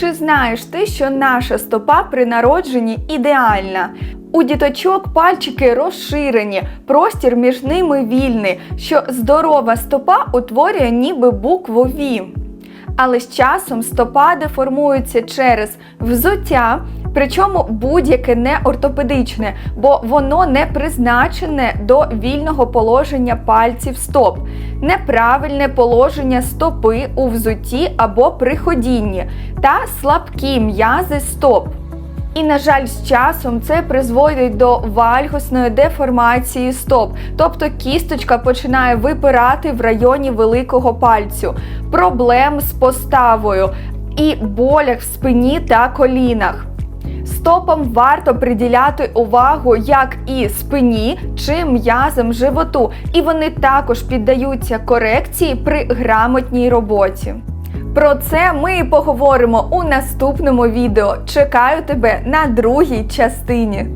Чи знаєш ти, що наша стопа при народженні ідеальна? У діточок пальчики розширені, простір між ними вільний, що здорова стопа утворює ніби букву Ві. Але з часом стопа деформується через взуття, причому будь-яке не ортопедичне, бо воно не призначене до вільного положення пальців стоп, неправильне положення стопи у взутті або при ходінні та слабкі м'язи стоп. І, на жаль, з часом це призводить до вальгосної деформації стоп, тобто кісточка починає випирати в районі великого пальцю, проблем з поставою і болях в спині та колінах. Стопам варто приділяти увагу як і спині чи м'язам животу, і вони також піддаються корекції при грамотній роботі. Про це ми і поговоримо у наступному відео. Чекаю тебе на другій частині.